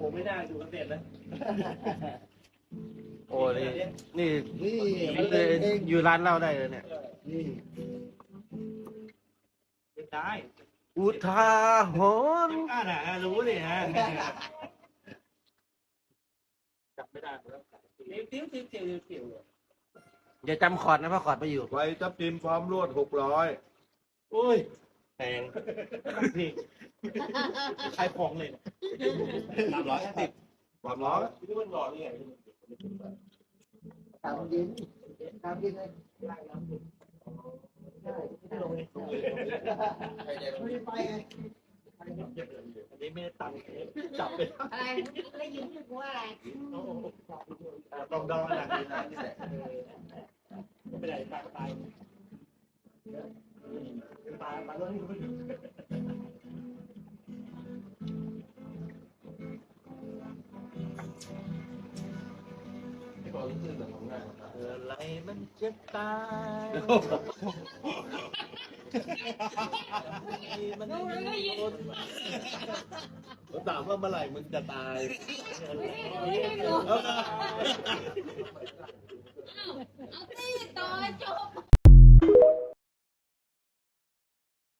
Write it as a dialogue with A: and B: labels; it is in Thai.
A: หไม่ได้ดูเด็ดนะ
B: โอ้นี่นี่
C: นี่
B: นี่อยู่ร้านเหล้าได้เลยเนี่ย
C: นี่
A: ได้
B: อุทาหรณ์
A: อ่านะรู้เลยฮะจับไม่ได้แล้วติ้วติ้วติ้วติ้วติ้ว
B: อย่าจำคอร์ดนะเพราะคอร์ดไม่อยู่
D: ไว้จับทีมพร้อมรวดหกร้อย
A: โอ้ยแพงพี่ขายของเลย สามร้อยห้าสิบ
D: ความร้อน
A: พี่มันหล่อนี่ไง
C: ตามดินตามดินเลยใช่ไม่ลงไม่ไปไง
A: อันนี้ไม่ได้ตังค์จับไป
E: อะไรได้ยินชื่อกูว่าอะไร
A: ดองดองอะไรไม่ได้ตายตายตายตายแล้ว อะไรมันจะตายมัน
E: ดูแล้วก็ยิน
D: ผมถามว่าเมื่อไหร่มึงจะตาย
E: ไม่ได้ดู